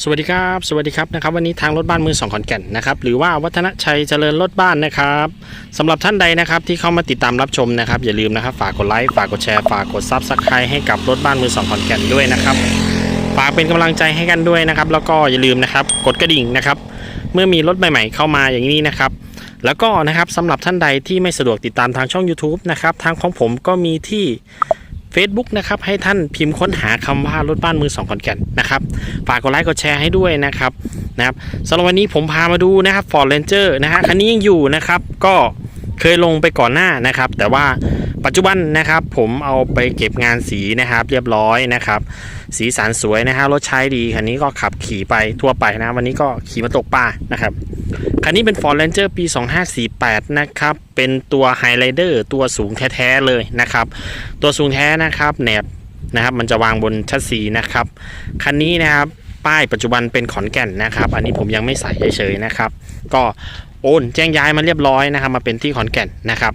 สวัสดีครับสวัสดีครับนะครับวันนี้ทางรถบ้านมือสองขอนแก่นนะครับหรือว่าวัฒนชัยเจริญรถบ้านนะครับสำหรับท่านใดนะครับที่เข้ามาติดตามรับชมนะครับ อย่าลืมนะครับฝากกดไลค์ฝากกดแชร์ฝากกดซับสไครต์ให้กับรถบ้านมือสองขอนแก่นด้วยนะครับฝากเป็นกำลังใจให้กันด้วยนะครับ แล้วก็อย่าลืมนะครับกดกระดิ่งนะครับ เมื่อมีรถใหม่ๆ เข้ามาอย่างนี้นะครับ แล้วก็นะครับสำหรับท่านใดที่ไม่สะดวกติดตามทางช่อง YouTube นะครับทางของผมก็มีที่ Facebook นะครับให้ท่านพิมพ์ค้นหาคำว่ารถบ้านมือสองขอนแก่นนะครับฝากกดไลค์กดแชร์ให้ด้วยนะครับนะครับสำหรับวันนี้ผมพามาดูนะครับ Ford Ranger นะฮะคันนี้ยังอยู่นะครับก็เคยลงไปก่อนหน้านะครับ แต่ว่าปัจจุบันนะครับผมเอาไปเก็บงานสีนะครับ เรียบร้อยนะครับ สีสันสวยนะฮะรถใช้ดีคันนี้ก็ขับขี่ไปทั่วไปนะ วันนี้ก็ขี่มาตกปลานะครับ คันนี้เป็น Ford Ranger ปี 2548 นะครับ เป็นตัว Highlander ตัวสูงแท้ ๆ เลยนะครับ ตัวสูงแท้นะครับแหนบนะครับมันจะวางบนชัดสีนะครับ คันนี้นะครับ ป้ายปัจจุบันเป็นขอนแก่นนะครับ อันนี้ผมยังไม่ใส่เฉยๆนะครับ ก็โอนแจ้งย้ายมาเรียบร้อยนะครับ มาเป็นที่ขอนแก่นนะครับ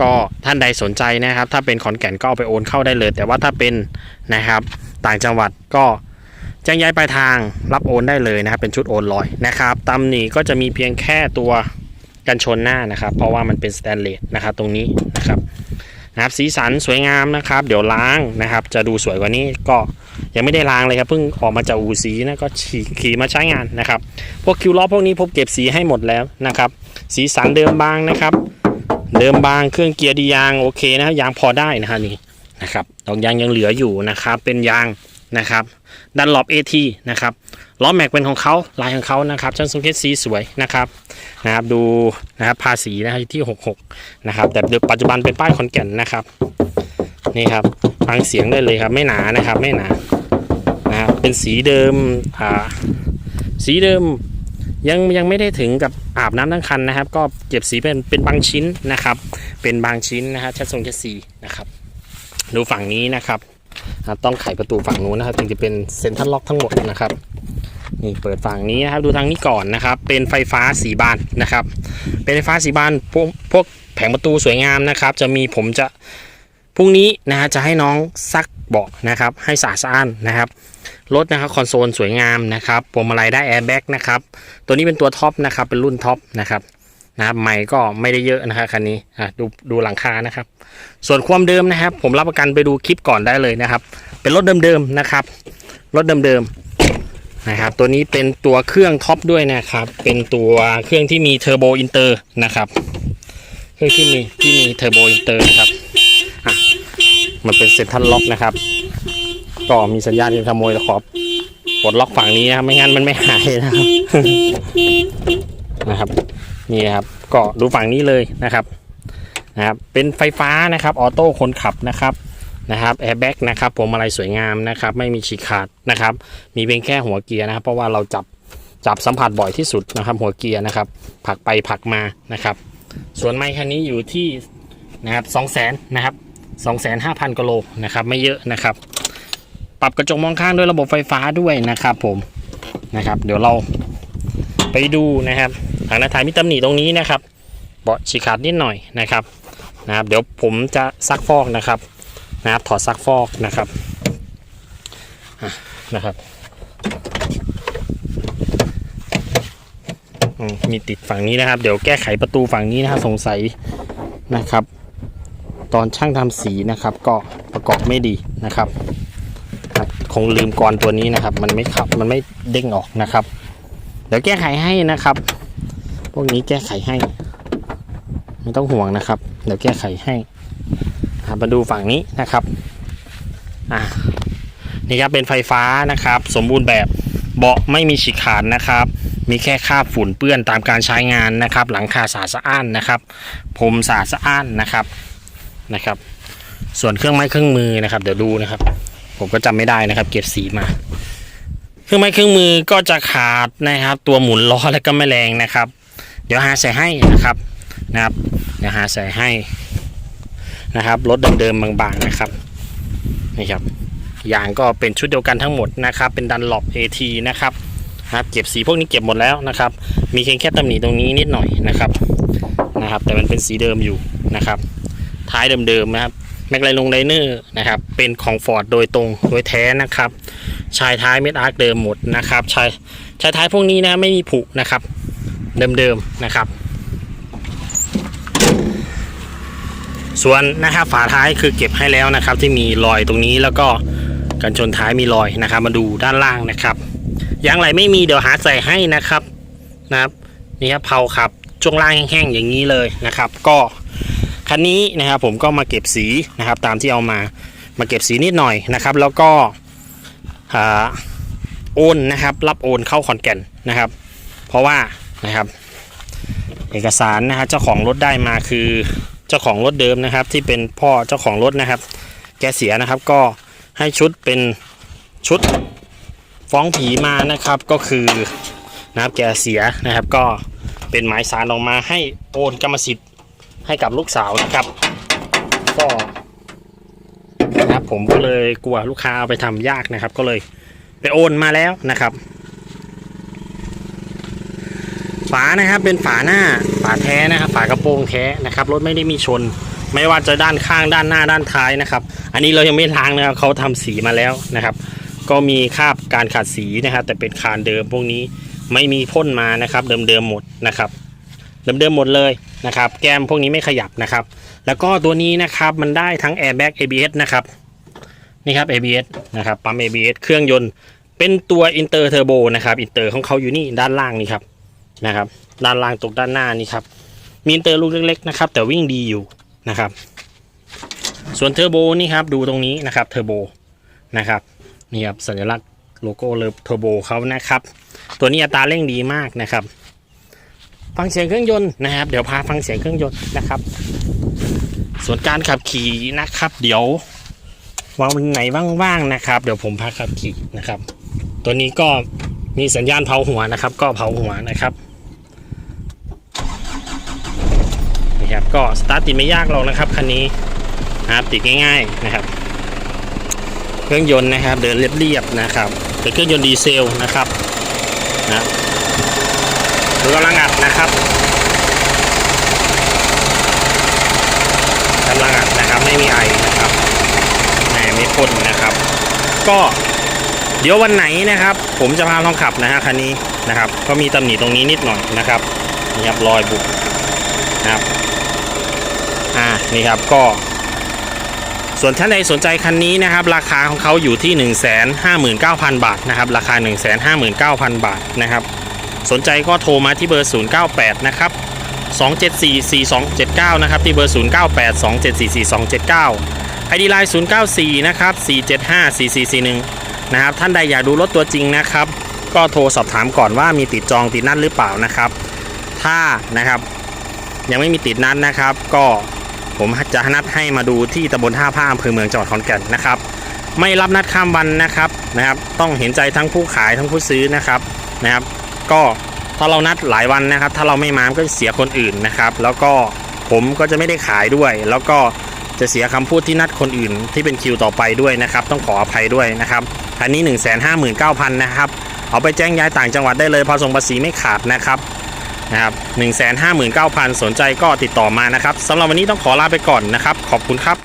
ก็ท่านใดสนใจนะครับ ถ้าเป็นขอนแก่นก็เอาไปโอนเข้าได้เลย แต่ว่าถ้าเป็นนะครับ ต่างจังหวัดก็ แจ้งย้ายปลายทางรับโอนได้เลยนะครับเป็นชุดโอนลอยนะครับตำหนิก็จะมีเพียงแค่ตัวกันชนหน้านะครับ เพราะว่ามันเป็นสแตนเลสนะครับตรงนี้นะครับนะครับสีสันสวยงามนะครับ เดี๋ยวล้างนะครับ จะดูสวยกว่านี้ก็ยังไม่ได้ล้างเลยครับเพิ่งออกมาจากอูสีนะก็ฉีกขี่มาใช้งานนะครับ พวกคิวล้อพวกนี้ผมเก็บสีให้หมดแล้วนะครับ สีสันเดิมบางนะครับ เดิมบางเครื่องเกียร์ดียางโอเคนะครับยางพอได้นะฮะนี่นะครับดอกยางยังเหลืออยู่นะครับ เป็นยางนะครับ ดันหลบเอทีนะครับล้อแม็กเป็นของเขาลายของเขานะครับช่างทรงเคสสีสวยนะครับนะครับดูนะครับภาษีนะครับที่ 66 นะครับ แต่ปัจจุบันเป็นป้ายขอนแก่นนะครับนี่ครับฟังเสียงได้เลยครับไม่หนานะครับไม่หนานะครับเป็นสีเดิมอ่าสีเดิมยังยังไม่ได้ถึงกับอาบน้ำทั้งคันนะครับ ก็เก็บสีเป็นเป็นบางชิ้นนะครับ เป็นบางชิ้นนะฮะชัดทรงชัดสีนะครับ ดูฝั่งนี้นะครับ ต้องไขประตูฝั่งนู้นนะครับถึงจะเป็นเซ็นทรัลล็อกทั้งหมดนะครับนี่เปิดฝั่งนี้นะครับดูทางนี้ก่อนนะครับ เป็นไฟฟ้าสีบานนะครับ เป็นไฟฟ้าสีบานพวกพวกแผงประตูสวยงามนะครับ จะมีผมจะพรุ่งนี้นะฮะจะให้น้องซักเบาะนะครับ ให้สะอาดสะอ้านนะครับรถนะครับคอนโซลสวยงามนะครับพวงมาลัยได้แอร์แบ็กนะครับตัวนี้เป็นตัวท็อปนะครับเป็นรุ่นท็อปนะครับ นะครับใหม่ก็ไม่ได้เยอะนะครับคันนี้อะดูดูหลังคานะครับ ส่วนความเดิมนะครับ ผมรับประกันไปดูคลิปก่อนได้เลยนะครับ เป็นรถเดิมๆนะครับ รถเดิมๆนะครับ ตัวนี้เป็นตัวเครื่องท็อปด้วยนะครับ เป็นตัวเครื่องที่มีเทอร์โบอินเตอร์นะครับ เครื่องที่มีที่มีเทอร์โบอินเตอร์นะครับอะมันเป็นเซ็นทรัลล็อกนะครับ ก็มีสัญญาณการขโมยตะขอบปลดล็อกฝั่งนี้นะครับไม่งั้นมันไม่หายนะครับนะครับ นี่ครับก็ดูฝั่งนี้เลยนะครับนะครับ เป็นไฟฟ้านะครับออโต้คนขับนะครับนะครับแอร์แบ็กนะครับผมอะไรสวยงามนะครับ ไม่มีฉีกขาดนะครับ มีเพียงแค่หัวเกียร์นะครับ เพราะว่าเราจับจับสัมผัสบ่อยที่สุดนะครับ หัวเกียร์นะครับผลักไปผลักมานะครับ ส่วนไมค์คันนี้อยู่ที่นะครับสองแสนนะครับสองแสนห้าพันกิโลนะครับไม่เยอะนะครับ ปรับกระจกมองข้างด้วยระบบไฟฟ้าด้วยนะครับ ผมนะครับ เดี๋ยวเรา ไปดูนะครับทางหน้าท้ายมีตำหนิตรงนี้นะครับเบาะฉีกขาดนิดหน่อยนะครับนะครับเดี๋ยวผมจะซักฟอกนะครับนะครับถอดซักฟอกนะครับอะนะครับอืมมีติดฝั่งนี้นะครับ เดี๋ยวแก้ไขประตูฝั่งนี้นะครับสงสัยนะครับ ตอนช่างทำสีนะครับ ก็ประกอบไม่ดีนะครับคงลืมกรตัวนี้นะครับ มันไม่ขับมันไม่เด้งออกนะครับ ดี๋ยวแก้ไขให้นะครับ พวกนี้แก้ไขให้ ไม่ต้องห่วงนะครับ เดี๋ยวแก้ไขให้มาดูฝั่งนี้นะครับอ่านี่ครับเป็นไฟฟ้านะครับ สมบูรณ์แบบเบาะไม่มีฉีกขาดนะครับ มีแค่คราบฝุ่นเปื้อนตามการใช้งานนะครับ หลังคาสะอาดสะอ้านนะครับผมสะอาดสะอ้านนะครับนะครับ ส่วนเครื่องไม้เครื่องมือนะครับ เดี๋ยวดูนะครับ ผมก็จำไม่ได้นะครับ เก็บสีมา เครื่องไม้เครื่องมือก็จะขาดนะครับ ตัวหมุนล้อและก็แม่แรงนะครับ เดี๋ยวหาใส่ให้นะครับนะครับ เดี๋ยวหาใส่ให้นะครับรถเดิมๆบางๆนะครับนี่ครับยางก็เป็นชุดเดียวกันทั้งหมดนะครับ เป็นดันหลบ AT นะครับครับเก็บสีพวกนี้เก็บหมดแล้วนะครับ มีเพียงแค่ตำหนิตรงนี้นิดหน่อยนะครับนะครับ แต่มันเป็นสีเดิมอยู่นะครับ ท้ายเดิมๆนะครับ แม็กไลลงไดเนอร์นะครับ เป็นของฟอร์ดโดยตรงโดยแท้นะครับ ชายท้ายเม็ดอาร์คเดิมหมดนะครับ ชายชายท้ายพวกนี้นะไม่มีผุนะครับ เดิมๆนะครับ ส่วนนะครับฝาท้ายคือเก็บให้แล้วนะครับ ที่มีรอยตรงนี้แล้วก็กันชนท้ายมีรอยนะครับ มาดูด้านล่างนะครับยางไหลไม่มีเดี๋ยวหาใส่ให้นะครับนะครับนี่ครับเผาครับช่วงล่างแห้งๆอย่างนี้เลยนะครับ ก็ คันนี้นะครับผมก็มาเก็บสีนะครับตามที่เอามามาเก็บสีนิดหน่อยนะครับ แล้วก็อ่าโอนนะครับรับโอนเข้าขอนแก่นนะครับ เพราะว่านะครับเอกสารนะฮะเจ้าของรถได้มาคือเจ้าของรถเดิมนะครับ ที่เป็นพ่อเจ้าของรถนะครับ แกเสียนะครับก็ให้ชุดเป็นชุดฟ้องผีมานะครับก็คือนะครับแกเสียนะครับก็เป็นหมายสารออกมาให้โอนกรรมสิทธิ์ ให้กับลูกสาวนะครับก็นะครับผมก็เลยกลัวลูกค้าเอาไปทำยากนะครับ ก็เลยไปโอนมาแล้วนะครับ ฝานะครับเป็นฝาหน้าฝาแท้นะครับ ฝากระโปรงแท้นะครับรถไม่ได้มีชน ไม่ว่าจะด้านข้างด้านหน้าด้านท้ายนะครับ อันนี้เรายังไม่ล้างนะครับเขาทำสีมาแล้วนะครับ ก็มีคราบการขัดสีนะครับ แต่เป็นคานเดิมพวกนี้ไม่มีพ่นมานะครับ เดิมๆหมดนะครับ เดิมๆหมดเลยนะครับ แก้มพวกนี้ไม่ขยับนะครับ แล้วก็ตัวนี้นะครับมันได้ทั้ง airbag ABS นะครับนี่ครับ ABS นะครับปั๊ม ABS เครื่องยนต์ เป็นตัว Inter Turbo นะครับอินเตอร์ของเขาอยู่นี่ด้านล่างนี่ครับนะครับ ด้านล่างตกด้านหน้านี่ครับมีอินเตอร์ลูกเล็กๆนะครับ แต่วิ่งดีอยู่นะครับ ส่วนเทอร์โบนี่ครับดูตรงนี้นะครับเทอร์โบนะครับนี่ครับสัญลักษณ์โลโก้เลยเทอร์โบเขานะครับ ตัวนี้อัตราเร่งดีมากนะครับ ฟังเสียงเครื่องยนต์นะครับ เดี๋ยวพาฟังเสียงเครื่องยนต์นะครับ ส่วนการขับขี่นะครับ เดี๋ยววันไหนว่างๆนะครับ เดี๋ยวผมพาขับขี่นะครับ ตัวนี้ก็มีสัญญาณเผาหัวนะครับ ก็เผาหัวนะครับนี่ครับ ก็สตาร์ทติดไม่ยากหรอกนะครับคันนี้นะครับติดง่าย ๆนะครับ เครื่องยนต์นะครับ เดินเรียบๆนะครับเป็นเครื่องยนต์ดีเซลนะครับนะ ดูกำลังอัดนะครับกำลังอัดนะครับไม่มีไอนะครับแหมไม่พ่นนะครับ ก็เดี๋ยววันไหนนะครับ ผมจะพาลองขับนะฮะคันนี้นะครับ ก็มีตำหนิตรงนี้นิดหน่อยนะครับนี่ครับรอยบุบนะครับอ่านี่ครับก็ ส่วนท่านใดสนใจคันนี้นะครับ ราคาของเขาอยู่ที่ 1 5 9 0 0 0 บาทนะครับ ราคา 1 5 9 0 0 0 บาทนะครับ สนใจก็โทรมาที่เบอร์ 098 นะครับ 2744279 นะครับ ที่เบอร์ 098 2744279 ID Line 094 นะครับ 4754441 นะครับ ท่านใดอยากดูรถตัวจริงนะครับ ก็โทรสอบถามก่อนว่ามีติดจองติดนัดหรือเปล่านะครับ ถ้านะครับยังไม่มีติดนัดนะครับ ก็ผมจะนัดให้มาดูที่ตำบลท่าผ้าอำเภอเมืองจังหวัดขอนแก่นนะครับ ไม่รับนัดข้ามวันนะครับนะครับ ต้องเห็นใจทั้งผู้ขายทั้งผู้ซื้อนะครับนะครับ ก็ถ้าเรานัดหลายวันนะครับ ถ้าเราไม่มาก็เสียคนอื่นนะครับ แล้วก็ผมก็จะไม่ได้ขายด้วย แล้วก็จะเสียคำพูดที่นัดคนอื่น ที่เป็นคิวต่อไปด้วยนะครับ ต้องขออภัยด้วยนะครับอันนี้ 1 5 9 0 0 0 นะครับ เอาไปแจ้งย้ายต่างจังหวัดได้เลยพอส่งภาษีไม่ขาดนะครับนะครับ1 5 9 0 0 0 สนใจก็ติดต่อมานะครับสำหรับวันนี้ต้องขอลาไปก่อนนะครับ ขอบคุณครับ